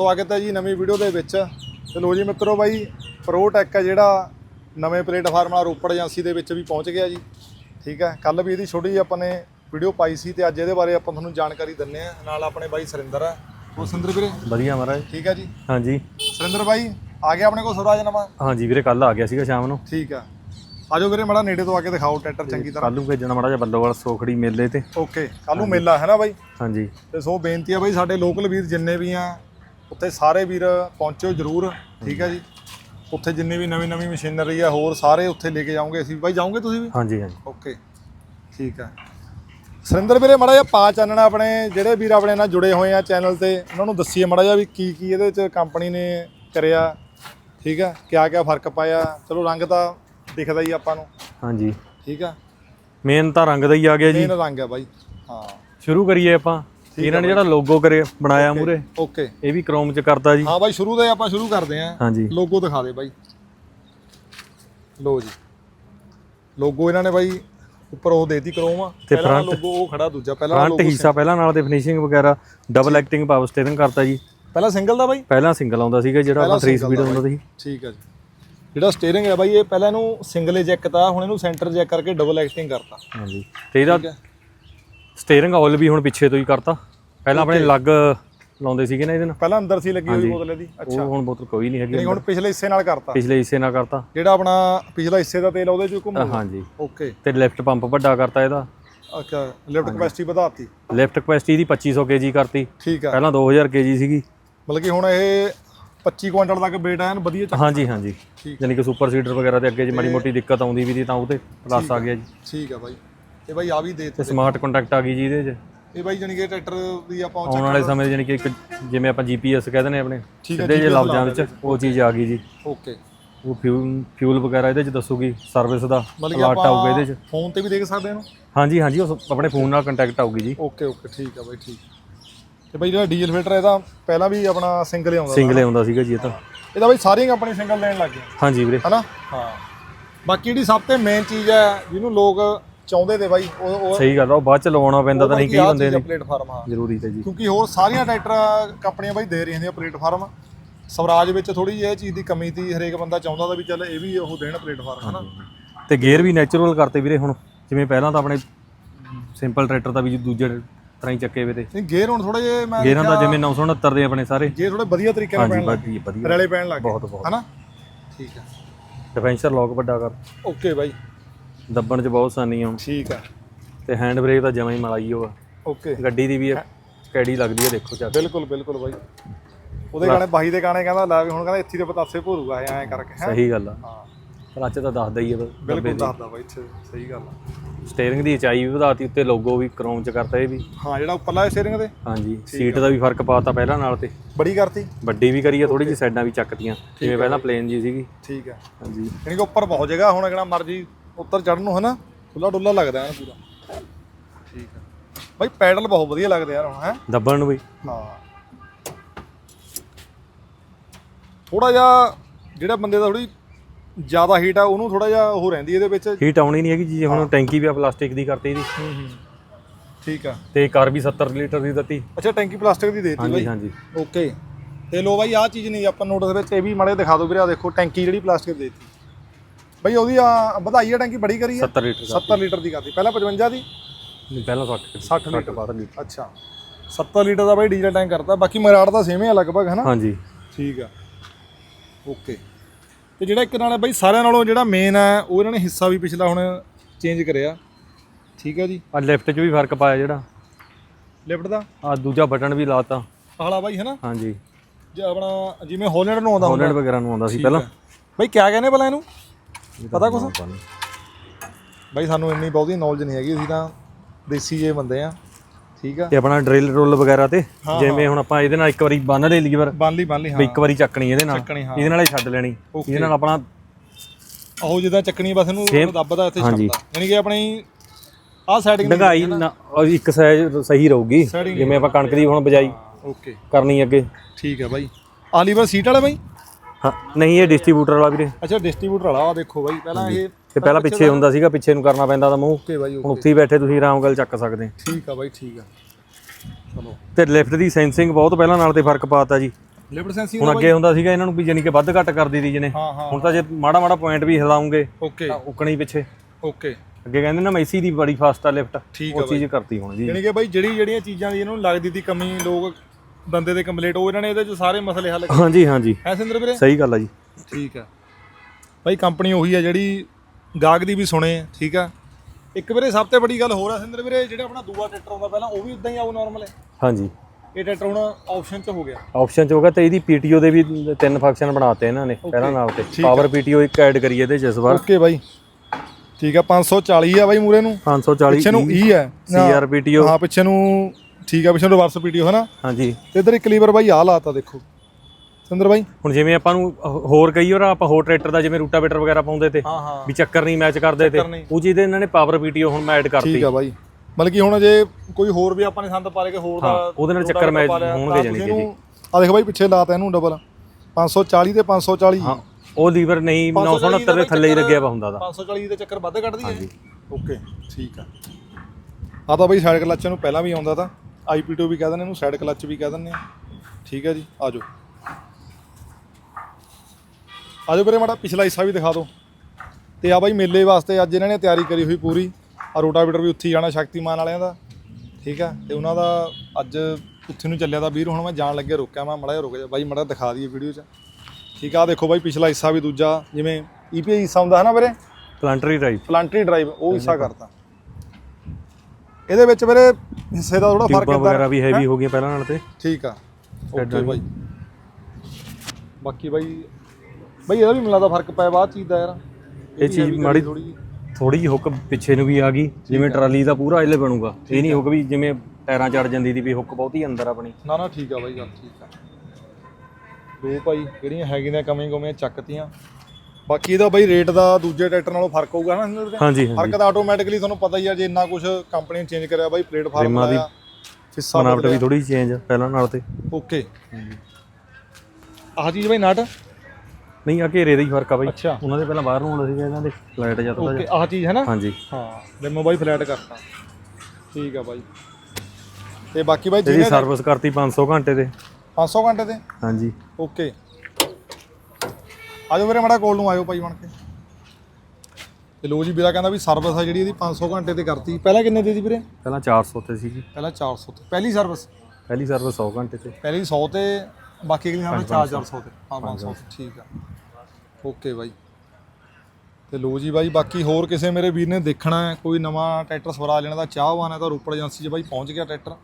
ਸਵਾਗਤ ਹੈ ਜੀ ਨਵੀਂ ਵੀਡੀਓ ਦੇ ਵਿੱਚ। ਤੇ ਲੋ ਜੀ ਮਿੱਤਰੋ ਬਾਈ ਪ੍ਰੋਟੈਕ ਹੈ ਜਿਹੜਾ ਨਵੇਂ ਪਲੇਟਫਾਰਮ ਨਾਲ ਰੋਪੜ ਏਜੰਸੀ ਦੇ ਵਿੱਚ ਵੀ ਪਹੁੰਚ ਗਿਆ ਜੀ। ਠੀਕ ਹੈ ਕੱਲ ਵੀ ਇਹਦੀ ਛੋਟੀ ਜਿਹੀ ਆਪਾਂ ਨੇ ਵੀਡੀਓ ਪਾਈ ਸੀ ਤੇ ਅੱਜ ਇਹਦੇ ਬਾਰੇ ਆਪਾਂ ਤੁਹਾਨੂੰ ਜਾਣਕਾਰੀ ਦਿੰਨੇ ਆ ਨਾਲ ਆਪਣੇ ਬਾਈ ਸਰਿੰਦਰ ਹੈ। ਉਹ ਸਰਿੰਦਰ ਵੀਰੇ? ਵਧੀਆ ਮਹਾਰਾਜ। ਠੀਕ ਹੈ ਜੀ। ਹਾਂਜੀ। ਸਰਿੰਦਰ ਬਾਈ ਆ ਗਿਆ ਆਪਣੇ ਕੋਲ ਸਵਰਾਜ ਨਵਾਂ? ਹਾਂਜੀ ਵੀਰੇ ਕੱਲ ਆ ਗਿਆ ਸੀਗਾ ਸ਼ਾਮ ਨੂੰ। ਠੀਕ ਆ ਆਜੋ ਵੀਰੇ ਮੜਾ ਨੇੜੇ ਤੋਂ ਆ ਕੇ ਦਿਖਾਓ ਟਰੈਕਟਰ ਚੰਗੀ ਤਰ੍ਹਾਂ। ਕੱਲ ਭੇਜਣਾ ਮਾੜਾ ਜਿਹਾ ਬੱਲੋਵਾਲ ਸੋਖੜੀ ਮੇਲੇ ਤੇ। ਓਕੇ ਕੱਲ ਮੇਲਾ ਹੈ ਨਾ ਬਾਈ? ਹਾਂਜੀ। ਤੇ ਸੋ ਬੇਨਤੀ ਆ ਬਾਈ ਸਾਡੇ ਲੋਕਲ ਵੀਰ ਜਿੰਨੇ ਵੀ ਆ ਉੱਥੇ ਸਾਰੇ ਵੀਰ ਪਹੁੰਚੋ ਜਰੂਰ ਠੀਕ ਹੈ ਜੀ। ਉੱਥੇ ਜਿੰਨੇ ਵੀ ਨਵੀਂ ਨਵੀਂ ਮਸ਼ੀਨਰੀ ਆ ਹੋਰ ਸਾਰੇ ਉੱਥੇ ਲੈ ਕੇ ਜਾਓਗੇ ਅਸੀਂ। ਬਾਈ ਜਾਓਗੇ ਤੁਸੀਂ ਵੀ? ਹਾਂਜੀ ਹਾਂਜੀ। ਓਕੇ ਠੀਕ ਆ। ਸਰਿੰਦਰ ਵੀਰੇ ਮੜਾ ਜਿਹਾ ਪਾ ਚਾਨਣਾ ਆਪਣੇ ਜਿਹੜੇ ਵੀਰ ਆਪਣੇ ਨਾਲ ਜੁੜੇ ਹੋਏ ਆ ਚੈਨਲ ਤੇ ਉਹਨਾਂ ਨੂੰ ਦੱਸੀਏ ਮੜਾ ਜਿਹਾ ਵੀ ਕੀ ਕੀ ਇਹਦੇ ਵਿੱਚ ਕੰਪਨੀ ਨੇ ਕਰਿਆ ਠੀਕ ਆ ਕਿਆ ਕਿਆ ਫ਼ਰਕ ਪਾਇਆ। ਚਲੋ ਰੰਗ ਤਾਂ ਦਿਖਦਾ ਹੀ ਆਪਾਂ ਨੂੰ। ਹਾਂਜੀ। ਠੀਕ ਆ। ਮੇਨ ਤਾਂ ਰੰਗ ਦਾ ਹੀ ਆ ਗਿਆ ਜੀ। ਮੇਨ ਰੰਗ ਆ ਬਾਈ ਹਾਂ। ਸ਼ੁਰੂ ਕਰੀਏ ਆਪਾਂ। ਇਹਨਾਂ ਨੇ ਜਿਹੜਾ ਲੋਗੋ ਕਰੇ ਬਣਾਇਆ ਮੂਰੇ ਓਕੇ ਇਹ ਵੀ ਕ੍ਰੋਮ ਚ ਕਰਤਾ ਜੀ। ਹਾਂ ਬਾਈ ਸ਼ੁਰੂ ਹੀ ਆਪਾਂ ਸ਼ੁਰੂ ਕਰਦੇ ਆਂ ਹਾਂਜੀ। ਲੋਗੋ ਦਿਖਾ ਦੇ ਬਾਈ। ਲੋ ਜੀ। ਲੋਗੋ ਇਹਨਾਂ ਨੇ ਬਾਈ ਉੱਪਰ ਉਹ ਦੇਤੀ ਕਰੋਮ ਆ। ਪਹਿਲਾਂ ਲੋਗੋ ਉਹ ਖੜਾ ਦੂਜਾ ਪਹਿਲਾਂ ਫਰੰਟ ਹਿੱਸਾ ਪਹਿਲਾਂ ਨਾਲ ਤੇ ਫਿਨਿਸ਼ਿੰਗ ਵਗੈਰਾ ਡਬਲ ਐਕਟਿੰਗ ਪਾਵਰ ਸਟੀਅਰਿੰਗ ਕਰਤਾ ਜੀ। ਪਹਿਲਾਂ ਸਿੰਗਲ ਦਾ ਬਾਈ? ਪਹਿਲਾਂ ਸਿੰਗਲ ਆਉਂਦਾ ਸੀਗਾ ਜਿਹੜਾ ਆਪਣਾ 3 single ਸਪੀਡ ਦਾ ਹੁੰਦਾ ਸੀ। ਠੀਕ ਆ ਜੀ। ਜਿਹੜਾ ਸਟੀਅਰਿੰਗ ਹੈ ਬਾਈ ਇਹ ਪਹਿਲਾਂ ਇਹਨੂੰ ਸਿੰਗਲ ਏਜੈਕ ਤਾ ਹੁਣ ਇਹਨੂੰ ਸੈਂਟਰ ਜੈਕ ਕਰਕੇ ਡਬਲ ਐਕਟਿੰਗ ਕਰਤਾ। ਹਾਂਜੀ। ਤੇ ਇਹਦਾ ਸਟੀਅਰਿੰਗ ਆਇਲ ਵੀ ਹੁਣ ਪਿੱਛੇ ਤੋਂ ਹੀ ਕਰਤਾ। ਪਹਿਲਾਂ ਆਪਣੇ ਲੱਗ ਲਾਉਂਦੇ ਸੀਗੇ ਨਾ ਇਹਦੇ ਨਾਲ। ਪਹਿਲਾਂ ਅੰਦਰ ਸੀ ਲੱਗੀ ਹੋਈ ਬੋਤਲ ਇਹਦੀ? ਅੱਛਾ। ਉਹ ਹੁਣ ਬੋਤਲ ਕੋਈ ਨਹੀਂ ਹੈਗੀ ਨਹੀਂ ਹੁਣ ਪਿਛਲੇ ਹਿੱਸੇ ਨਾਲ ਕਰਤਾ। ਪਿਛਲੇ ਹਿੱਸੇ ਨਾਲ ਕਰਤਾ। ਜਿਹੜਾ ਆਪਣਾ ਪਿਛਲਾ ਹਿੱਸੇ ਦਾ ਤੇਲ ਉਹਦੇ ਚ ਘੁੰਮੂਗਾ? ਹਾਂਜੀ। ਓਕੇ ਤੇ ਲਿਫਟ ਪੰਪ ਵੱਡਾ ਕਰਤਾ ਇਹਦਾ। ਅੱਛਾ ਲਿਫਟ ਕਪੈਸਿਟੀ ਵਧਾਤੀ। ਲਿਫਟ ਕਪੈਸਿਟੀ ਦੀ 2500 kg ਕਰਤੀ। ਠੀਕ ਆ। ਪਹਿਲਾਂ 2000 kg ਸੀਗੀ। ਮਤਲਬ ਕਿ ਹੁਣ ਇਹ 25 ਕੁਇੰਟਲ ਤੱਕ weight ਐਨ ਵਧੀਆ ਚੱਕ ਹਾਂਜੀ ਹਾਂਜੀ। ਯਾਨੀ ਕਿ ਸੁਪਰ ਸੀਡਰ ਵਗੈਰਾ ਦੇ ਅੱਗੇ ਜੇ ਮਾੜੀ ਮੋਟੀ ਦਿੱਕਤ ਆਉਂਦੀ ਵੀ ਦੀ ਤਾਂ ਉਹਤੇ ਪਲੱਸ ਆ। ਗਿਆ ਜੀ। ਠੀਕ ਆ ਬਾਈ। ਇਹ ਬਾਈ ਆ ਵੀ ਦੇ ਤੇ ਸਮਾਰਟ ਕੰਟੈਕਟ ਆ ਗਈ ਜੀ ਇਹਦੇ 'ਚ। ਇਹ ਬਾਈ ਜਾਨੀ ਕਿ ਟਰੈਕਟਰ ਦੀ ਆਪਾਂ ਆਉਣ ਵਾਲੇ ਸਮੇਂ ਯਾਨੀ ਕਿ ਇੱਕ ਜਿਵੇਂ ਆਪਾਂ ਜੀਪੀਐਸ ਕਹਿੰਦੇ ਨੇ ਆਪਣੇ ਹੈ, ਸਿੱਧੇ ਜੇ GPS ਲਫ਼ਜ਼ਾਂ ਵਿੱਚ ਉਹ ਚੀਜ਼ ਆ ਗਈ ਜੀ। ਓਕੇ ਉਹ ਫਿਊਲ ਫਿਊਲ ਵਗੈਰਾ ਇਹਦੇ 'ਚ ਦੱਸੂਗੀ ਸਰਵਿਸ ਦਾ ਅਲਰਟ ਆਊਗਾ ਇਹਦੇ 'ਚ। ਫੋਨ ਤੇ ਵੀ ਦੇਖ ਸਕਦੇ ਇਹਨੂੰ? ਹਾਂਜੀ ਹਾਂਜੀ ਉਹ ਆਪਣੇ ਫੋਨ ਨਾਲ ਕੰਟੈਕਟ ਆਊਗੀ ਜੀ। ਓਕੇ ਓਕੇ ਠੀਕ ਆ ਬਾਈ ਠੀਕ। ਤੇ ਬਾਈ ਜਿਹੜਾ ਡੀਜ਼ਲ ਫਿਲਟਰ ਇਹਦਾ ਪਹਿਲਾਂ ਵੀ ਆਪਣਾ ਸਿੰਗਲ ਹੀ ਆਉਂਦਾ ਸਿੰਗਲ ਹੀ ਆਉਂਦਾ ਸੀਗਾ ਜੀ ਇਹ ਤਾਂ। ਇਹਦਾ ਬਾਈ ਸਾਰੀਆਂ ਕੰਪਨੀ ਸਿੰਗਲ ਲੈਣ ਲੱਗ ਗਈਆਂ। ਹਾਂਜੀ ਵੀਰੇ। ਹਨਾ? ਹਾਂ। ਬਾਕੀ ਜਿਹੜੀ ਸਭ ਤੋਂ ਮੇਨ ਚੀਜ਼ ਹੈ ਜਿਹਨੂੰ ਲੋਕ ਚਾਹੁੰਦੇ ਤੇ ਬਾਈ ਉਹ ਉਹ ਸਹੀ ਗੱਲ ਆ ਉਹ ਬਾਅਦ ਚ ਲਵਾਉਣਾ ਪੈਂਦਾ ਤਾਂ ਨਹੀਂ ਕਈ ਬੰਦੇ ਨੇ ਪਲੇਟਫਾਰਮ ਹਾਂ। ਜ਼ਰੂਰੀ ਤੇ ਜੀ। ਕਿਉਂਕਿ ਹੋਰ ਸਾਰੀਆਂ ਟਰੈਕਟਰ ਕੰਪਨੀਆਂ ਬਾਈ ਦੇ ਰਹੀਆਂ ਨੇ ਪਲੇਟਫਾਰਮ। ਸਵਰਾਜ ਵਿੱਚ ਥੋੜੀ ਜਿਹੀ ਇਹ ਚੀਜ਼ ਦੀ ਕਮੀ ਸੀ ਹਰੇਕ ਬੰਦਾ ਚਾਹੁੰਦਾ ਤਾਂ ਵੀ ਚੱਲ ਇਹ ਵੀ ਉਹ ਦੇਣ ਪਲੇਟਫਾਰਮ ਹਨਾ। ਤੇ ਗੇਅਰ ਵੀ ਨੈਚੁਰਲ ਕਰਤੇ ਵੀਰੇ ਹੁਣ ਜਿਵੇਂ ਪਹਿਲਾਂ ਤਾਂ ਆਪਣੇ ਸਿੰਪਲ ਟਰੈਕਟਰ ਦਾ ਵੀ ਦੂਜੇ ਤਰ੍ਹਾਂ ਹੀ ਚੱਕੇ ਵੇ ਤੇ। ਨਹੀਂ ਗੇਅਰ ਹੁਣ ਥੋੜਾ ਜਿਹਾ ਮੈਂ ਗੇਅਰਾਂ ਦਾ ਜਿਵੇਂ 969 ਦੇ ਆਪਣੇ ਸਾਰੇ। ਗੇਅਰ ਥੋੜੇ ਵਧੀਆ ਤਰੀਕੇ ਨਾਲ ਹਾਂਜੀ ਪੈਣ ਲੱਗ ਵਧੀਆ ਵਧੀਆ। ਰਲੇ ਪੈਣ ਲੱਗ ਗਏ ਬਹੁਤ ਬਹੁਤ। ਹਨਾ। ਠੀਕ ਹੈ ਡਿਫੈਂਸਰ ਲੌਕ ਵੱਡਾ ਕਰ। ਓਕੇ ਬਾਈ। ਦੱਬਣ ਚ ਬਹੁਤ ਆਸਾਨੀ ਆ। ਠੀਕ ਹੈ ਤੇ ਹੈਂਡ ਬ੍ਰੇਕ ਤਾਂ ਜਮਾਂ ਹੀ ਮਲਾਈ ਹੋਆ ਓਕੇ। ਗੱਡੀ ਦੀ ਵੀ ਕੈੜੀ ਲੱਗਦੀ ਹੈ ਦੇਖੋ ਚੱਕ ਬਿਲਕੁਲ ਬਿਲਕੁਲ ਬਾਈ। ਉਹਦੇ ਗਾਣੇ ਬਾਈ ਦੇ ਗਾਣੇ ਕਹਿੰਦਾ ਲੈ ਵੀ ਹੁਣ ਕਹਿੰਦਾ ਇੱਥੇ ਦੇ ਪਤਾਸੇ ਭੋਰੂਗਾ ਐ ਕਰਕੇ ਹੈ? ਸਹੀ ਗੱਲ ਆ। ਹਾਂ। ਕਲੱਚ ਤਾਂ ਦੱਸਦਾ ਹੀ ਆ ਬਿਲਕੁਲ ਦੱਸਦਾ ਬਾਈ ਇੱਥੇ ਸਹੀ ਗੱਲ ਆ। ਸਟੀਅਰਿੰਗ ਦੀ ਉਚਾਈ ਵੀ ਵਧਾਤੀ ਉੱਤੇ ਲੋਗੋ ਵੀ ਕ੍ਰੋਮ ਚ ਕਰਤਾ ਇਹ ਵੀ। ਹਾਂ ਜਿਹੜਾ ਉੱਪਰਲਾ ਸਟੀਅਰਿੰਗ ਤੇ? ਹਾਂਜੀ ਸੀਟ ਦਾ ਵੀ ਫ਼ਰਕ ਪਾਤਾ ਪਹਿਲਾਂ ਨਾਲ ਤੇ। ਬੜੀ ਕਰਤੀ? ਵੱਡੀ ਵੀ ਕਰੀ ਆ ਥੋੜੀ ਜਿਹੀ ਸਾਈਡਾਂ ਵੀ ਚੱਕਤੀਆਂ। ਜਿਵੇਂ ਪਹਿਲਾਂ ਪਲੇਨ ਜੀ ਸੀਗੀ। ਠੀਕ ਹੈ ਹਾਂਜੀ। ਯਾਨੀ ਕਿ ਉੱਪਰ ਬਹੁਤ ਜਗ੍ਹਾ ਹੁਣ ਕਿਹੜਾ ਮਰਜ਼ੀ ਉੱਤਰ ਚੜਨ ਨੂੰ ਹਨਾ? ਖੁੱਲਾ ਡੁੱਲਾ ਲੱਗਦਾ ਹੈ ਪੂਰਾ। ਠੀਕ ਹੈ ਬਾਈ ਪੈਡਲ ਬਹੁਤ ਵਧੀਆ ਲੱਗਦੇ ਯਾਰ ਹੁਣ ਹੈ? ਦੱਬਣ ਨੂੰ ਵੀ। ਹਾਂ। ਥੋੜਾ ਜਿਹਾ ਜਿਹੜਾ ਬੰਦੇ ਦਾ ਥੋੜੀ ਜ਼ਿਆਦਾ ਹੀਟ ਆ ਉਹਨੂੰ ਥੋੜਾ ਜਿਹਾ ਉਹ ਰਹਿੰਦੀ ਇਹਦੇ ਵਿੱਚ। ਹੀਟ ਆਉਣੀ ਨਹੀਂ ਹੈਗੀ ਜੀ ਹੁਣ ਟੈਂਕੀ ਵੀ ਆ ਪਲਾਸਟਿਕ ਦੀ ਕਰਤੀ ਇਹਦੀ। ਹੂੰ ਹੂੰ। ਠੀਕ ਆ। ਤੇ ਕਾਰ ਵੀ 70 ਲੀਟਰ ਦੀ ਦਿੱਤੀ। ਅੱਛਾ ਟੈਂਕੀ ਪਲਾਸਟਿਕ ਦੀ ਦੇਤੀ ਹਾਂਜੀ ਬਾਈ। ਹਾਂਜੀ ਓਕੇ। ਤੇ ਲੋ ਬਾਈ ਆਹ ਚੀਜ਼ ਨਹੀਂ ਆਪਾਂ ਨੋਟਿਸ ਵਿੱਚ ਇਹ ਵੀ ਮਾੜੇ ਦਿਖਾ ਦਿਓ ਵੀਰੇ ਆ ਦੇਖੋ ਟੈਂਕੀ ਜਿਹੜੀ ਪਲਾਸਟਿਕ ਦੀ ਦੇਤੀ। ਬਾਈ ਉਹਦੀ ਆ ਵਧਾਈ ਆ ਟੈਂਕੀ ਬੜੀ ਕਰੀ ਆ। 70 ਲੀਟਰ ਦਾ 70 ਲੀਟਰ ਦੀ ਕਰਤੀ ਪਹਿਲਾਂ 55 ਦੀ? ਨਹੀਂ ਪਹਿਲਾਂ 60 60 ਲੀਟਰ। 62 ਲੀਟਰ। ਅੱਛਾ। 70 ਲੀਟਰ ਦਾ ਬਾਈ ਡੀਜ਼ਲ ਟੈਂਕ ਕਰਤਾ। ਬਾਕੀ ਮਰਾੜ ਦਾ ਸੇਮ ਹੀ ਆ ਲਗਭਗ ਹਨਾ? ਹਾਂਜੀ। ਠੀਕ ਆ। ਓਕੇ। ਤੇ ਜਿਹੜਾ ਇੱਕ ਨਾਲ ਬਾਈ ਸਾਰਿਆਂ ਨਾਲੋਂ ਜਿਹੜਾ ਮੇਨ ਹੈ ਉਹ ਇਹਨਾਂ ਨੇ ਹਿੱਸਾ ਵੀ ਪਿਛਲਾ ਹੁਣ ਚੇਂਜ ਕਰਿਆ। ਠੀਕ ਹੈ ਜੀ? ਆ ਲੈਫਟ 'ਚ ਵੀ ਫ਼ਰਕ ਪਾਇਆ ਜਿਹੜਾ। ਲਿਫਟ ਦਾ? ਆ ਦੂਜਾ ਬਟਨ ਵੀ ਲਾਤਾ। ਆਲਾ ਬਾਈ ਹਨਾ? ਹਾਂਜੀ। ਜੇ ਆਪਣਾ ਜਿਵੇਂ ਹੋਲੈਂਡ ਨੂੰ ਆਉਂਦਾ ਹੋਲੈਂਡ ਵਗੈਰਾ ਨੂੰ ਆਉਂਦਾ ਸੀ ਪਹਿਲਾਂ। ਬਾਈ ਕਿਆ ਕਹਿੰਦੇ ਭਲਾ ਇਹਨੂੰ? ਪਤਾ ਕੁਛ। ਬਾਈ ਸਾਨੂੰ ਇੰਨੀ ਬਹੁਤੀ ਨੌਲੇਜ ਨਹੀਂ ਹੈਗੀ ਅਸੀਂ ਤਾਂ ਦੇਸੀ ਜੇ ਬੰਦੇ ਆ। ਠੀਕ ਆ? ਤੇ ਆਪਣਾ ਡਰਿਲ ਰੋਲ ਵਗੈਰਾ ਤੇ ਜਿਵੇਂ ਹੁਣ ਆਪਾਂ ਇਹਦੇ ਨਾਲ ਇੱਕ ਵਾਰੀ ਬੰਨ ਦੇ ਲੀਵਰ ਬੰਨ ਲਈ ਬੰਨ ਲਈ ਹਾਂ ਇੱਕ ਵਾਰੀ ਚੱਕਣੀ ਇਹਦੇ ਨਾਲ। ਇਹਦੇ ਨਾਲ ਹੀ ਛੱਡ ਲੈਣੀ। ਇਹਦੇ ਨਾਲ ਆਪਣਾ ਉਹ ਜਿੱਦਾਂ ਚੱਕਣੀ ਬਸ ਇਹਨੂੰ ਦੱਬਦਾ ਇੱਥੇ। ਛੱਡਦਾ। ਯਾਨੀ ਕਿ ਆਪਣੀ ਆਹ ਸੈਟਿੰਗ ਡੰਗਾਈ ਇੱਕ ਸਾਈਜ਼ ਸਹੀ ਰਹੂਗੀ ਜਿਵੇਂ ਆਪਾਂ ਕਣਕ ਦੀ ਹੁਣ ਬਜਾਈ ਓਕੇ ਕਰਨੀ ਅੱਗੇ। ਠੀਕ ਹੈ ਬਾਈ। ਆਹ ਲੀਵਰ ਸੀਟ ਵਾਲਾ ਬਾਈ? ਹਾਂ ਨਹੀਂ ਇਹ ਡਿਸਟ੍ਰੀਬਿਊਟਰ ਵਾਲਾ ਵੀਰੇ। ਅੱਛਾ ਡਿਸਟ੍ਰੀਬਿਊਟਰ ਵਾਲਾ ਆ ਦੇਖੋ ਬਾਈ ਪਹਿਲਾਂ ਇਹ ਤੇ ਪਹਿਲਾਂ ਪਿੱਛੇ ਹੁੰਦਾ ਸੀਗਾ ਪਿੱਛੇ ਨੂੰ ਕਰਨਾ ਪੈਂਦਾ ਤਾਂ ਮੂੰਹ। ਓਕੇ ਬਾਈ ਹੁਣ ਉੱਥੇ ਹੀ ਬੈਠੇ ਤੁਸੀਂ ਆਰਾਮ ਨਾਲ ਚੱਕ ਸਕਦੇ। ਠੀਕ ਆ ਬਾਈ ਠੀਕ ਆ। ਚਲੋ। ਤੇ ਲਿਫਟ ਦੀ ਸੈਂਸਿੰਗ ਬਹੁਤ ਪਹਿਲਾਂ ਨਾਲ ਤੇ ਫ਼ਰਕ ਪਾਤਾ ਜੀ। ਲਿਬਰ ਸੈਂਸੀ ਹੁਣ ਅੱਗੇ ਹੁੰਦਾ ਸੀਗਾ ਇਹਨਾਂ ਨੂੰ ਵੀ ਜਾਨੀ ਕਿ ਵੱਧ ਘੱਟ ਕਰ ਦਿੱਤੀ ਜਿਹਨੇ। ਹੁਣ ਤਾਂ ਜੇ ਮਾੜਾ ਮਾੜਾ ਪੁਆਇੰਟ ਵੀ ਹਿਲਾਉਂਗੇ ਓਕੇ। ਤਾਂ ਉਕਣੀ ਪਿੱਛੇ। ਓਕੇ। ਅੱਗੇ ਕਹਿੰਦੇ ਨਾ ਮੈਸੀ ਦੀ ਬੜੀ ਫਾਸਟ ਆ ਲਿਫਟ। ਉਹ ਚੀਜ਼ ਕਰਤੀ ਹੁਣ ਜੀ। ਯਾਨੀ ਕਿ ਬਾਈ ਜਿਹੜੀ ਜਿਹੜੀਆਂ ਚੀਜ਼ਾਂ ਦੀ ਇਹਨਾਂ ਨੂੰ ਲੱਗਦੀ ਸੀ ਕਮੀ ਲੋਕ ਬੰਦੇ ਦੇ ਕੰਪਲੀਟ ਉਹ ਇਹਨਾਂ ਨੇ ਇਹਦੇ ਚ ਸਾਰੇ ਮਸਲੇ ਹੱਲ ਹਾਂਜੀ ਹਾਂਜੀ। ਹੈ ਸਿੰਦਰ ਵੀਰੇ? ਸਹੀ ਗੱਲ ਆ ਜੀ। ਠੀਕ ਆ। ਬਾਈ ਕੰਪਨੀ ਉਹੀ ਆ ਜਿਹੜੀ ਗਾਹਕ ਦੀ ਵੀ ਸੁਣੇ ਠੀਕ ਆ। ਇੱਕ ਵੀਰੇ ਸਭ ਤੋਂ ਵੱਡੀ ਗੱਲ ਹੋਰ ਆ ਸਿੰਦਰ ਵੀਰੇ ਜਿਹੜਾ ਆਪਣਾ ਦੂਆ ਟਰੈਕਟਰ ਆਉਂਦਾ ਪਹਿਲਾਂ ਉਹ ਵੀ ਇਦਾਂ ਹੀ ਆਉ ਨਾਰਮਲ ਹੈ ਹਾਂਜੀ। ਇਹ ਟਰੈਕਟਰ ਹੁਣ ਆਪਸ਼ਨ ਚ ਹੋ ਗਿਆ। ਆਪਸ਼ਨ ਚ ਹੋਗਾ ਤੇ ਇਹਦੀ ਪੀਟੀਓ ਦੇ ਵੀ ਤਿੰਨ ਫੰਕਸ਼ਨ ਬਣਾਤੇ ਇਹਨਾਂ ਨੇ ਪਹਿਲਾਂ ਨਾਲ ਤੇ। ਪਾਵਰ ਪੀਟੀਓ ਇੱਕ ਐਡ ਕਰੀ ਇਹਦੇ ਚ ਇਸ ਵਾਰ। ਓਕੇ ਬਾਈ। ਠੀਕ ਆ 540 ਆ ਬਾਈ ਮੂਰੇ ਨੂੰ। 540 ਪਿੱਛੇ ਨੂੰ ਈ ਹੈ ਸੀਆਰ ਪੀਟੀਓ ਹਾਂ ਪਿੱਛੇ ਨੂੰ ਠੀਕ ਆ ਪਿੱਛੇ ਨੂੰ ਪੀਟੀਓ ਹੈ ਨਾ ਹਾਂਜੀ। ਤੇ ਇਧਰ ਇੱਕ ਲੀਵਰ ਬਾਈ ਆ ਲਾਤਾ ਦੇਖੋ। ਸਿੰਦਰ ਬਾਈ। ਹੁਣ ਜਿਵੇਂ ਆਪਾਂ ਨੂੰ ਹੋਰ ਕਈ ਵਾਰ ਆਪਾਂ ਹੋਰ ਟਰੈਕਟਰ ਦਾ ਜਿਵੇਂ ਰੂਟਾਵੇਟਰ ਵਗੈਰਾ ਪਾਉਂਦੇ ਤੇ ਵੀ ਚੱਕਰ ਨਹੀਂ ਮੈਚ ਕਰਦੇ ਤੇ। ਉਹ ਚੀਜ਼ ਦੇ ਇਹਨਾਂ ਨੇ ਪਾਵਰ ਪੀਟੀਓ ਹੁਣ ਮੈਂ ਐਡ ਕਰਤੀ। ਠੀਕ ਆ ਬਾਈ। ਮਤਲਬ ਕਿ ਹੁਣ ਜੇ ਕੋਈ ਹੋਰ ਵੀ ਆਪਾਂ ਨੇ ਸੰਦ ਪਾ ਲੇ ਕੇ ਹੋਰ ਦਾ ਉਹਦੇ ਨਾਲ ਚੱਕਰ ਮੈਚ ਹੋਣਗੇ ਕਿ ਜੀ। ਆ ਦੇਖ ਬਾਈ ਪਿੱਛੇ ਲਾਤਾ ਇਹਨੂੰ ਡਬਲ 540 ਤੇ 540 ਹਾਂ ਉਹ ਲੀਵਰ ਨਹੀਂ 969 ਦੇ ਥੱਲੇ ਹੀ ਲੱਗਿਆ ਵਾ ਹੁੰਦਾ ਦਾ। 540 ਦੇ ਚੱਕਰ ਵੱਧ ਕੱਢਦੀ ਹੈ ਓਕੇ ਠੀਕ ਆ। ਆ ਤਾਂ ਬਾਈ ਸਾਈਡ ਕਲੱਚ ਨੂੰ ਪਹਿਲਾਂ ਵੀ ਆਉਂਦਾ ਤਾਂ। ਆਈਪੀਟੋ ਵੀ ਕਹਿ ਦਿੰਦੇ ਇਹਨੂੰ ਸਾਈਡ ਕਲੱਚ ਵੀ ਕਹਿ ਦਿੰਦੇ ਆ। ਠੀਕ ਹੈ ਜੀ ਆ ਜਾਓ। ਆ ਜਾਓ ਵੀਰੇ ਮਾੜਾ ਪਿਛਲਾ ਹਿੱਸਾ ਵੀ ਦਿਖਾ ਦਿਓ। ਤੇ ਆ ਬਾਈ ਮੇਲੇ ਵਾਸਤੇ ਅੱਜ ਇਹਨਾਂ ਨੇ ਤਿਆਰੀ ਕਰੀ ਹੋਈ ਪੂਰੀ। ਆ ਰੋਟਾਵੀਟਰ ਵੀ ਉੱਥੇ ਹੀ ਜਾਣਾ ਸ਼ਕਤੀਮਾਨ ਵਾਲਿਆਂ ਦਾ। ਠੀਕ ਆ ਤੇ ਉਹਨਾਂ ਦਾ ਅੱਜ ਉੱਥੇ ਨੂੰ ਚੱਲਿਆ ਤਾਂ ਵੀਰ ਹੁਣ ਮੈਂ ਜਾਣ ਲੱਗੇ ਰੁਕਿਆ ਮੈਂ ਮੜਾ ਰੁਕ ਜਾ। ਬਾਈ ਮੜਾ ਦਿਖਾ ਦਈਏ ਵੀਡੀਓ 'ਚ। ਠੀਕ ਆ ਦੇਖੋ ਬਾਈ ਪਿਛਲਾ ਹਿੱਸਾ ਵੀ ਦੂਜਾ ਜਿਵੇਂ ਈਪੀਆਈ ਹਿੱਸਾ ਹੁੰਦਾ ਹੈ ਨਾ ਵੀਰੇ? ਪਲੰਟਰੀ ਟਾਈਪ ਪਲਾਂਟਰੀ ਡਰਾਈਵ ਉਹ ਹਿੱਸਾ ਕਰਤਾ। ਇਹਦੇ ਵਿੱਚ ਵੀਰੇ ਹਿੱਸੇ ਦਾ ਥੋੜਾ ਫ਼ਰਕ ਟਿਊਬਾਂ ਵਗੈਰਾ ਵੀ ਹੈਵੀ ਹੋ ਗਈਆਂ ਪਹਿਲਾਂ ਨਾਲ ਤੇ। ਠੀਕ ਆ। ਓਕੇ ਬਾਈ। ਬਾਕੀ ਬਾਈ ਬਾਈ ਇਹਦਾ ਵੀ ਮਿਲਦਾ ਫ਼ਰਕ ਪਿਆ ਬਾਅਦ ਚੀਜ਼ ਦਾ ਯਾਰ। ਇਹ ਚੀਜ਼ ਮਾੜੀ ਥੋੜੀ ਥੋੜੀ ਜਿਹੀ ਹੁੱਕ ਪਿੱਛੇ ਨੂੰ ਵੀ ਆ ਗਈ। ਜਿਵੇਂ ਟਰਾਲੀ ਦਾ ਪੂਰਾ ਇਹਲੇ ਬਣੂਗਾ। ਇਹ ਨਹੀਂ ਹੁੱਕ ਵੀ ਜਿਵੇਂ ਟਾਇਰਾਂ ਚੜ ਜਾਂਦੀ ਦੀ ਵੀ ਹੁੱਕ ਬਹੁਤੀ ਅੰਦਰ ਆਪਣੀ। ਨਾ ਨਾ ਠੀਕ ਆ ਬਾਈ ਗੱਲ ਠੀਕ ਆ। ਦੋ ਭਾਈ ਜਿਹੜੀਆਂ ਹੈਗੀਆਂ ਕਮੀਆਂ ਕਮੀਆਂ ਚੱਕਤੀਆਂ। ਬਾਕੀ ਇਹਦਾ ਬਾਈ ਰੇਟ ਦਾ ਦੂਜੇ ਟਰੈਕਟਰ ਨਾਲੋਂ ਫ਼ਰਕ ਹੋਊਗਾ ਨਾ? ਹਾਂਜੀ ਹਾਂਜੀ। ਫ਼ਰਕ ਤਾਂ ਆਟੋਮੈਟਿਕਲੀ ਤੁਹਾਨੂੰ ਪਤਾ ਹੀ ਆ ਜੇ ਇੰਨਾ ਕੁਝ ਕੰਪਨੀ ਨੇ ਚੇਂਜ ਕਰਿਆ ਬਾਈ ਪਲੇਟਫਾਰਮ ਰਿਮਾਂ ਦੀ ਹਿੱਸਾ ਬਨਾਵਟ ਵੀ ਥੋੜੀ ਚੇਂਜ ਪਹਿਲਾਂ ਨਾਲ ਤੇ। ਓਕੇ ਆਹ ਚੀਜ਼ ਬਾਈ ਨਟ ਨਹੀਂ ਆ ਘੇਰੇ ਦਾ ਹੀ ਫ਼ਰਕ ਆ ਬਾਈ। ਉਹਨਾਂ ਦੇ ਪਹਿਲਾਂ ਬਾਹਰ ਨੂੰ ਆਉਂਦਾ ਸੀਗਾ ਇਹਨਾਂ ਦੇ ਫਲਾਈਟ ਜਾਂ ਥੋੜਾ ਓਕੇ ਆਹ ਚੀਜ਼ ਹੈ ਨਾ? ਹਾਂਜੀ। ਹਾਂ ਡੈਮੋ ਬਾਈ ਫਲੈਟ ਕਰਤਾ। ਠੀਕ ਆ ਬਾਈ। ਤੇ ਬਾਕੀ ਬਾਈ ਜਿਹਨੇ ਸਰਵਿਸ ਕਰਤੀ 500 ਘੰਟੇ ਤੇ। 500 ਘੰਟੇ ਤੇ? ਹਾਂਜੀ। ਓਕੇ ਆਜੋ ਵੀਰੇ ਮੜਾ ਕੋਲ ਨੂੰ ਆਇਓ ਭਾਈ ਬਣ ਕੇ। ਤੇ ਲੋ ਜੀ ਵੀਰਾ ਕਹਿੰਦਾ ਵੀ ਸਰਵਿਸ ਆ ਜਿਹੜੀ ਇਹਦੀ 500 ਘੰਟੇ ਤੇ ਕਰਤੀ। ਪਹਿਲਾਂ ਕਿੰਨੇ ਦੀ ਸੀ ਵੀਰੇ? ਪਹਿਲਾਂ 400 ਤੇ ਸੀਗੀ। ਪਹਿਲਾਂ 400 ਤੇ। ਪਹਿਲੀ ਸਰਵਿਸ ਪਹਿਲੀ ਸਰਵਿਸ 100 ਘੰਟੇ ਤੇ। ਪਹਿਲੀ 100 ਤੇ ਬਾਕੀ ਅਗਲੀ ਸਾਹਮਣੇ 400 ਤੇ। ਹਾਂ 500 ਤੇ ਠੀਕ ਆ। ਓਕੇ ਬਾਈ। ਤੇ ਲੋ ਜੀ ਬਾਈ ਬਾਕੀ ਹੋਰ ਕਿਸੇ ਮੇਰੇ ਵੀਰ ਨੇ ਦੇਖਣਾ ਹੈ ਕੋਈ ਨਵਾਂ ਟਰੈਕਟਰ ਸਵਰਾ ਲੈਣਾ ਦਾ ਚਾਹਵਾਨ ਹੈ ਤਾਂ ਰੋਪੜ ਏਜੰਸੀ 'ਚ ਬਾਈ ਪਹੁੰਚ ਗਿਆ ਟਰੈਕਟਰ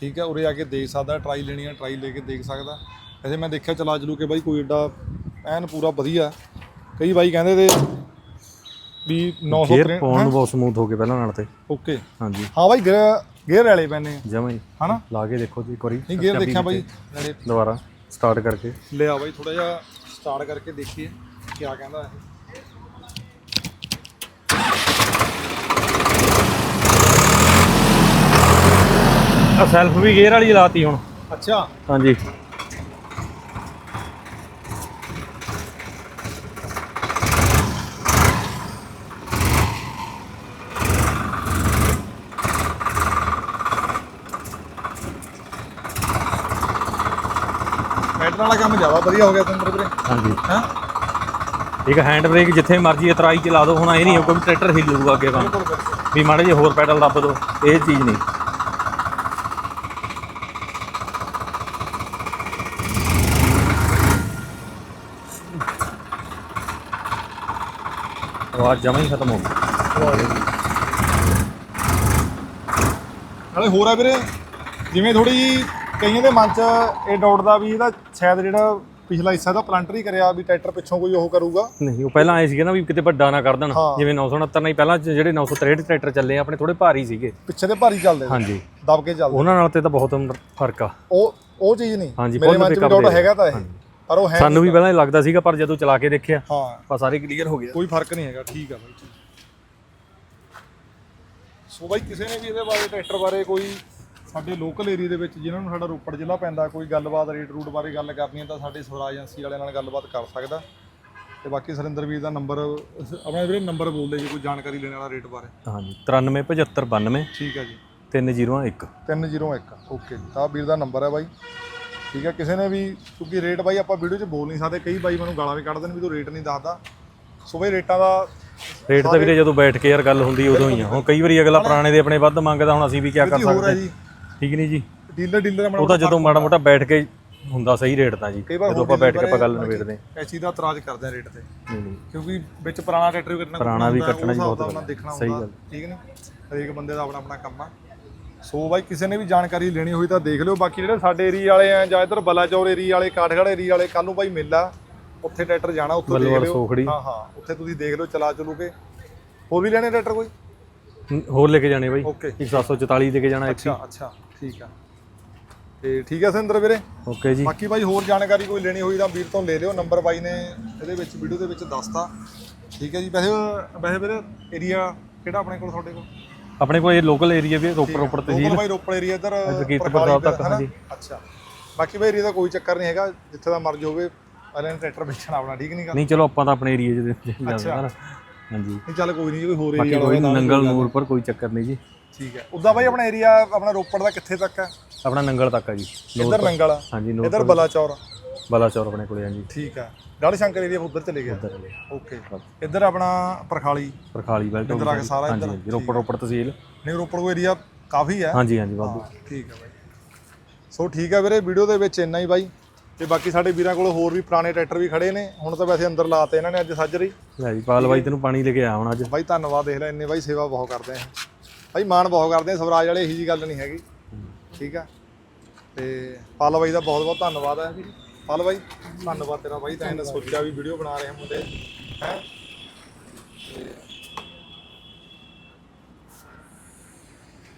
ਠੀਕ ਹੈ ਉਰੇ ਆ ਕੇ ਦੇਖ ਸਕਦਾ ਟਰਾਈ ਲੈਣੀ ਹੈ ਟਰਾਈ ਲੈ ਕੇ ਦੇਖ ਸਕਦਾ। ਵੈਸੇ ਮੈਂ ਦੇਖਿਆ ਚਲਾ ਚਲੂ ਕੇ ਬਾਈ ਕੋਈ ਏਡਾ ਐਨ ਪੂਰਾ ਵਧੀਆ। ਕਈ ਬਾਈ ਕਹਿੰਦੇ ਤੇ ਵੀ 900 ਗੇਅਰ ਪਾਉਣ ਬਹੁਤ ਸਮੂਥ ਹੋ ਗਏ ਪਹਿਲਾਂ ਨਾਲ ਤੇ। ਓਕੇ। ਹਾਂਜੀ। ਹਾਂ ਬਾਈ ਗੇਅਰ ਵਾਲੇ ਪੈਨੇ ਆ। ਜਮਾਂ ਹੀ। ਹਨਾ? ਲਾ ਕੇ ਦੇਖੋ ਜੀ ਇੱਕ ਵਾਰੀ। ਨਹੀਂ ਗੇਅਰ ਦੇਖਿਆ ਬਾਈ। ਨਾਲੇ ਦੁਬਾਰਾ ਸਟਾਰਟ ਕਰਕੇ। ਲਿਆ ਬਾਈ ਥੋੜਾ ਜਿਹਾ ਸਟਾਰਟ ਕਰਕੇ ਦੇਖੀਏ ਕੀ ਕਹਿੰਦਾ ਇਹ। ਆ ਸੈਲਫ ਵੀ ਗੇਅਰ ਵਾਲੀ ਲਾਤੀ ਹੁਣ। ਅੱਛਾ। ਹਾਂਜੀ। ਬੈਟਰ ਵਾਲਾ ਕੰਮ ਜ਼ਿਆਦਾ ਵਧੀਆ ਹੋ ਗਿਆ ਤੁੰਦਰ ਵੀਰੇ। ਹਾਂਜੀ। ਹਾਂ? ਇੱਕ ਹੈਂਡ ਬ੍ਰੇਕ ਜਿੱਥੇ ਮਰਜ਼ੀ ਇਤਰਾਈ ਚਲਾ ਦਿਓ ਹੁਣ ਇਹ ਨਹੀਂ ਹੋਊਗਾ ਵੀ ਟਰੈਕਟਰ ਹਿੱਲੂਗਾ ਅੱਗੇ ਕੰਮ। ਵੀ ਮਾੜੇ ਜੇ ਹੋਰ ਪੈਡਲ ਦੱਬ ਦਿਓ ਇਹ ਚੀਜ਼ ਨਹੀਂ। ਆਵਾਜ਼ ਜਮਾਂ ਹੀ ਖਤਮ ਹੋ ਗਈ। ਨਾਲੇ ਹੋਰ ਆ ਵੀਰੇ ਜਿਵੇਂ ਥੋੜੀ ਜੀ ਕਈਆਂ ਦੇ ਮਨ 'ਚ ਇਹ ਡਾਊਟ ਦਾ ਵੀ ਇਹਦਾ ਸ਼ਾਇਦ ਜਿਹੜਾ ਪਿਛਲਾ ਹਿੱਸਾ ਦਾ ਪਲੰਟਰ ਹੀ ਕਰਿਆ ਵੀ ਟਰੈਕਟਰ ਪਿੱਛੋਂ ਕੋਈ ਉਹ ਕਰੂਗਾ। ਨਹੀਂ ਉਹ ਪਹਿਲਾਂ ਆਏ ਸੀਗੇ ਨਾ ਵੀ ਕਿਤੇ ਵੱਡਾ ਨਾ ਕਰ ਦੇਣ। ਜਿਵੇਂ 969 ਨਹੀਂ ਪਹਿਲਾਂ ਜਿਹੜੇ 963 ਟਰੈਕਟਰ ਚੱਲੇ ਆ ਆਪਣੇ ਥੋੜੇ ਭਾਰੀ ਸੀਗੇ। ਪਿੱਛੇ ਦੇ ਭਾਰੀ ਚੱਲਦੇ ਹਾਂਜੀ। ਦਬ ਕੇ ਚੱਲਦੇ ਉਹਨਾਂ ਨਾਲ ਤੇ ਤਾਂ ਬਹੁਤ ਫ਼ਰਕ ਆ। ਉਹ ਉਹ ਚੀਜ਼ ਨਹੀਂ। ਹਾਂਜੀ, ਮੇਰੇ ਮਨ 'ਚ ਡਾਊਟ ਹੈਗਾ ਤਾਂ ਇਹ। ਪਰ ਉਹ ਹੈ ਸਾਨੂੰ ਵੀ ਪਹਿਲਾਂ ਇਹ ਲੱਗਦਾ ਸੀਗਾ ਪਰ ਜਦੋਂ ਚਲਾ ਕੇ ਦੇਖਿਆ ਹਾਂ। ਬਸ ਸਾਰੇ ਕਲੀਅਰ ਹੋ ਗਿਆ। ਕੋਈ ਫ਼ਰਕ ਨਹੀਂ ਹੈਗਾ ਠੀਕ ਆ ਬਾਈ ਸੋ ਬਾਈ ਕਿਸੇ ਨੇ ਵੀ ਇਹਦੇ ਬਾਰੇ ਟਰੈਕਟਰ ਬਾਰੇ ਕੋਈ ਸਾਡੇ ਲੋਕਲ ਏਰੀਆ ਦੇ ਵਿੱਚ ਜਿਨ੍ਹਾਂ ਨੂੰ ਸਾਡਾ ਰੋਪੜ ਜ਼ਿਲ੍ਹਾ ਪੈਂਦਾ ਕੋਈ ਗੱਲਬਾਤ ਰੇਟ ਰੂਟ ਬਾਰੇ ਗੱਲ ਕਰਨੀ ਹੈ ਤਾਂ ਸਾਡੇ ਸਵਰਾਜ ਏਜੰਸੀ ਵਾਲਿਆਂ ਨਾਲ ਗੱਲਬਾਤ ਕਰ ਸਕਦਾ। ਤੇ ਬਾਕੀ ਸੁਰਿੰਦਰ ਵੀਰ ਦਾ ਨੰਬਰ ਆਪਣਾ ਵੀਰੇ ਨੰਬਰ ਬੋਲਦੇ ਜੇ ਕੋਈ ਜਾਣਕਾਰੀ ਲੈਣ ਵਾਲਾ ਰੇਟ ਬਾਰੇ। ਹਾਂਜੀ 93 75 92 ਠੀਕ ਹੈ ਜੀ। 301 301 ਓਕੇ ਤਾਂ ਵੀਰ ਦਾ ਨੰਬਰ ਹੈ ਬਾਈ। ਠੀਕ ਹੈ ਕਿਸੇ ਨੇ ਵੀ ਕਿਉਂਕਿ ਰੇਟ ਬਾਈ ਆਪਾਂ ਵੀਡੀਓ 'ਚ ਬੋਲ ਨਹੀਂ ਸਕਦੇ ਕਈ ਬਾਈ ਮੈਨੂੰ ਗਾਲਾਂ ਵੀ ਕੱਢਦੇ ਨੇ ਵੀ ਤੂੰ ਰੇਟ ਨਹੀਂ ਦੱਸਦਾ। ਸੋ ਬਈ ਰੇਟਾਂ ਦਾ ਰੇਟ ਤਾਂ ਵੀਰੇ ਜਦੋਂ ਬੈਠ ਕੇ ਯਾਰ ਗੱਲ ਹੁੰਦੀ ਉਦੋਂ ਹੀ ਆ। ਹੁਣ ਕਈ ਵਾਰੀ ਅਗਲਾ ਪੁਰਾਣੇ ਦੇ ਆਪਣੇ ਵੱਧ ਮੰਗਦਾ ਹੁਣ ਅਸੀਂ ਵੀ ਕੀ ਕਰ ਹੈ ਸਕਦੇ? ਜੀ। ਠੀਕ ਨਹੀਂ ਜੀ? ਡੀਲਰ ਡੀਲਰ ਆਪਣਾ ਉਹ ਤਾਂ ਜਦੋਂ ਮਾੜਾ ਮੋਟਾ ਬੈਠ ਕੇ ਹੁੰਦਾ ਸਹੀ ਰੇਟ ਤਾਂ ਜੀ। ਜਦੋਂ ਆਪਾਂ ਬੈਠ ਕੇ ਆਪਾਂ ਗੱਲ ਨਿਬੇੜਦੇ। ਐਸੀ ਦਾ ਇਤਰਾਜ਼ ਕਰਦੇ ਆ ਰੇਟ ਤੇ। ਨਹੀਂ ਨਹੀਂ। ਕਿਉਂਕਿ ਵਿੱਚ ਪੁਰਾਣਾ ਟਰੈਕਟਰ ਵੀ ਕੱਟਣਾ ਪੁਰਾਣਾ ਵੀ ਕੱਟਣਾ ਹਿਸਾਬ ਬਹੁਤ ਸਹੀ ਗੱਲ। ਠੀਕ ਨੇ ਹਰੇਕ ਬੰਦੇ ਦਾ ਆਪਣਾ ਆਪਣਾ ਕੰਮ ਆ। ਸੋ ਬਾਈ ਕਿਸੇ ਨੇ ਵੀ ਜਾਣਕਾਰੀ ਲੈਣੀ ਹੋਈ ਤਾਂ ਦੇਖ ਲਿਓ। ਬਾਕੀ ਜਿਹੜੇ ਸਾਡੇ ਏਰੀਆ ਵਾਲੇ ਆ ਜਾਂ ਇਧਰ ਬਲਾਚੌਰ ਏਰੀਆ ਵਾਲੇ ਕਾਠਗੜ੍ਹ ਏਰੀਆ ਵਾਲੇ ਕੱਲ ਨੂੰ ਬਾਈ ਮੇਲਾ। ਉੱਥੇ ਟਰੈਕਟਰ ਜਾਣਾ ਉੱਥੇ ਦੇਖ ਲਿਓ। ਹਾਂ ਹਾਂ ਉੱਥੇ ਤੁਸੀਂ ਦੇਖ ਲਿਓ ਚਲਾ ਚਲੂ ਕੇ। ਹੋਰ ਵੀ ਲੈਣੇ ਟਰੈਕਟਰ ਕੋਈ? ਹੋਰ ਲੈ ਕੇ ਜਾਣੇ ਬਾਈ। ਓਕੇ ਇੱਕ 744 ਲੈ ਕੇ ਜਾਣਾ ਇੱਕ ਅੱਛਾ ਅੱਛਾ। ਠੀਕ ਆ। ਤੇ ਠੀਕ ਆ ਸਿੰਦਰ ਵੀਰੇ? ਓਕੇ ਜੀ। ਬਾਕੀ ਬਾਈ ਹੋਰ ਜਾਣਕਾਰੀ ਕੋਈ ਲੈਣੀ ਹੋਈ ਤਾਂ ਵੀਰ ਤੋਂ ਲੈ ਲਿਓ। ਨੰਬਰ ਬਾਈ ਨੇ ਇਹਦੇ ਵਿੱਚ ਵੀਡੀਓ ਦੇ ਵਿੱਚ ਦੱਸਤਾ। ਠੀਕ ਹੈ ਜੀ। ਵੈਸੇ ਵੈਸੇ ਵੀਰੇ ਏਰੀਆ ਕਿਹੜਾ ਆਪਣੇ ਕੋਲ ਤੁਹਾਡੇ ਕੋਲ? ਆਪਣੇ ਕੋਲ ਇਹ ਲੋਕਲ ਏਰੀਆ ਵੀ ਰੋਪੜ ਰੋਪੜ ਤਹਿਸੀਲ ਬਾਈ ਰੋਪੜ ਏਰੀਆ ਇੱਧਰ ਪ੍ਰਕਾਲੀ ਸਾਹਿਬ ਤੱਕ? ਹਾਂਜੀ। ਅੱਛਾ। ਬਾਕੀ ਬਾਈ ਏਰੀਆ ਦਾ ਕੋਈ ਚੱਕਰ ਨਹੀਂ ਹੈਗਾ। ਜਿੱਥੇ ਦਾ ਮਰਜ਼ੀ ਹੋਵੇ ਅਲੇ ਟਰੈਕਟਰ ਵੇਚਣਾ ਆਪਣਾ ਠੀਕ ਨਹੀਂ ਗਾ? ਨਹੀਂ ਚਲੋ ਆਪਾਂ ਤਾਂ ਆਪਣੇ ਏਰੀਆ 'ਚ ਜਾਂਦੇ ਹਾਂ। ਹਾਂਜੀ। ਨਹੀਂ ਚੱਲ ਕੋਈ ਨਹੀਂ ਕੋਈ ਹੋਰ ਬਾਕੀ ਏਰੀਆ ਕੋਈ ਨੰਗਲ ਨੂਰ ਪਰ ਕੋਈ ਚੱਕਰ ਨਹੀਂ ਜੀ। ਠੀਕ ਹੈ। ਉਦਾਂ ਬਾਈ ਆਪਣਾ ਏਰੀਆ ਆਪਣਾ ਰੋਪੜ ਦਾ ਕਿੱਥੇ ਤੱਕ ਹੈ? ਆਪਣਾ ਨੰਗਲ ਤੱਕ ਆ ਜੀ ਇੱਧਰ ਨੰਗਲ ਆ, ਹਾਂਜੀ ਨੂਰ ਇੱਧਰ ਬਲਾਚੌਰ ਬਲਾਚੌਰ ਆਪਣੇ ਕੋਲੇ ਆ ਜੀ ਠੀਕ ਹੈ। ਗੜ ਸ਼ੰਕਰ ਏਰੀਆ ਉੱਧਰ ਚਲੇ ਗਿਆ। ਇੱਧਰ ਵਾਲੇ। ਓਕੇ। ਇੱਧਰ ਆਪਣਾ ਪ੍ਰਖਾਲੀ। ਪਰਖਾਲੀ ਬੈਲਟ ਇੱਧਰ ਆ ਕੇ ਸਾਰਾ ਇੱਧਰ। ਹਾਂਜੀ ਰੋਪੜ ਰੋਪੜ ਤਹਿਸੀਲ। ਨਹੀਂ ਰੋਪੜ ਕੋ ਏਰੀਆ ਕਾਫੀ ਹੈ। ਹਾਂਜੀ ਹਾਂਜੀ ਵਾਧੂ। ਠੀਕ ਹੈ ਬਾਈ। ਸੋ ਠੀਕ ਹੈ ਵੀਰੇ ਵੀਡੀਓ ਦੇ ਵਿੱਚ ਇੰਨਾ ਹੀ ਬਾਈ। ਤੇ ਬਾਕੀ ਸਾਡੇ ਵੀਰਾਂ ਕੋਲ ਹੋਰ ਵੀ ਪੁਰਾਣੇ ਟਰੈਕਟਰ ਵੀ ਖੜੇ ਨੇ। ਹੁਣ ਤਾਂ ਵੈਸੇ ਅੰਦਰ ਲਾਤੇ ਇਹਨਾਂ ਨੇ ਅੱਜ ਸਾਜਰੀ ਲੈ ਜੀ ਪਾਲ ਬਾਈ ਤੈਨੂੰ ਪਾਣੀ ਲੈ ਕੇ ਆਇਆ ਹੁਣ ਅੱਜ। ਬਾਈ ਧੰਨਵਾਦ। ਦੇਖ ਲੈ ਇੰਨੇ ਬਾਈ ਸੇਵਾ ਬਹੁਤ ਕਰਦੇ ਆ। ਬਾਈ ਮਾਣ ਬਹੁਤ ਕਰਦੇ ਆ ਸਵਰਾਜ ਵਾਲੇ ਇਹੀ ਜੀ ਗੱਲ ਨਹੀਂ ਹੈਗੀ। ਠੀਕ ਆ? ਤੇ ਪਾਲ ਬਾਈ ਦਾ ਬਹੁਤ ਬਹੁਤ ਧੰਨਵਾਦ ਹੈ ਪਾਲ ਬਾਈ ਧੰਨਵਾਦ ਤੇਰਾ ਬਾਈ। ਤਾਂ ਇਹਨੇ ਸੋਚਿਆ ਵੀ ਵੀਡੀਓ ਬਣਾ ਰਹੇ ਮੁੰਡੇ। ਹੈ?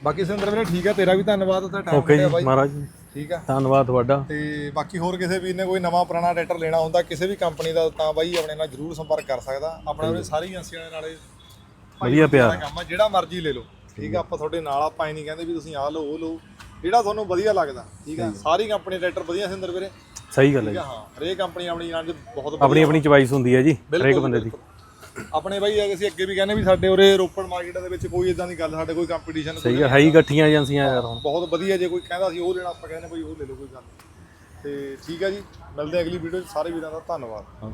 ਬਾਕੀ ਸਿੰਦਰ ਵੀਰੇ ਠੀਕ ਆ ਤੇਰਾ ਵੀ ਧੰਨਵਾਦ ਤਾਂ ਟਾਈਮ ਓਕੇ ਜੀ ਬਾਈ। ਮਹਾਰਾਜ ਜੀ। ਠੀਕ ਆ? ਧੰਨਵਾਦ ਤੁਹਾਡਾ। ਤੇ ਬਾਕੀ ਹੋਰ ਕਿਸੇ ਵੀਰ ਨੇ ਕੋਈ ਨਵਾਂ ਪੁਰਾਣਾ ਟਰੈਕਟਰ ਲੈਣਾ ਹੁੰਦਾ ਕਿਸੇ ਵੀ ਕੰਪਨੀ ਦਾ ਤਾਂ ਬਾਈ ਆਪਣੇ ਨਾਲ ਜਰੂਰ ਸੰਪਰਕ ਕਰ ਸਕਦਾ। ਆਪਣੇ ਸਾਰੀ ਏਜੰਸੀਆਂ ਦੇ ਨਾਲੇ ਵਧੀਆ ਪਿਆਰ। ਕੰਮ ਆ ਜਿਹੜਾ ਮਰਜ਼ੀ ਲੈ ਲਓ। ਠੀਕ ਆ ਆਪਾਂ ਤੁਹਾਡੇ ਨਾਲ ਆਪਾਂ ਇਹ ਨਹੀਂ ਕਹਿੰਦੇ ਵੀ ਤੁਸੀਂ ਆਹ ਲਓ ਉਹ ਲਓ। ਜਿਹੜਾ ਤੁਹਾਨੂੰ ਵਧੀਆ ਲੱਗਦਾ ਠੀਕ ਆ ਸਾਰੀ ਕੰਪਨੀ ਟਰੈਕਟਰ ਵਧੀਆ ਸਿੰਦਰ ਵੀਰੇ। ਸਹੀ ਗੱਲ ਹੈ ਠੀਕ ਜੀ। ਹਾਂ ਹਰੇਕ ਕੰਪਨੀ ਆਪਣੀ ਨਾਲ ਬਹੁਤ ਵਧੀਆ ਆਪਣੀ ਆਪਣੀ ਚੁਆਇਸ ਹੁੰਦੀ ਹੈ ਜੀ ਹਰੇਕ ਬੰਦੇ ਦੀ। ਆਪਣੇ ਬਾਈ ਅਸੀਂ ਅੱਗੇ ਵੀ ਕਹਿੰਦੇ ਵੀ ਸਾਡੇ ਉਰੇ ਰੋਪੜ ਮਾਰਕੀਟ ਦੇ ਵਿੱਚ ਕੋਈ ਇਦਾਂ ਦੀ ਗੱਲ ਸਾਡੇ ਕੋਈ ਕੰਪੀਟੀਸ਼ਨ ਸਹੀ ਹੈ ਹੈ ਹੀ ਇਕੱਠੀਆਂ ਏਜੰਸੀਆਂ ਯਾਰ ਹੁਣ। ਬਹੁਤ ਵਧੀਆ ਜੇ ਕੋਈ ਕਹਿੰਦਾ ਸੀ ਉਹ ਲੈਣਾ ਆਪਾਂ ਕਹਿੰਦੇ ਬਈ ਉਹ ਲੈ ਲਓ ਕੋਈ ਗੱਲ ਨਹੀਂ। ਤੇ ਠੀਕ ਹੈ ਜੀ ਮਿਲਦੇ ਹਾਂ ਅਗਲੀ ਵੀਡੀਓ 'ਚ ਸਾਰੇ ਵੀਰਾਂ ਦਾ ਧੰਨਵਾਦ। ਹਾਂ।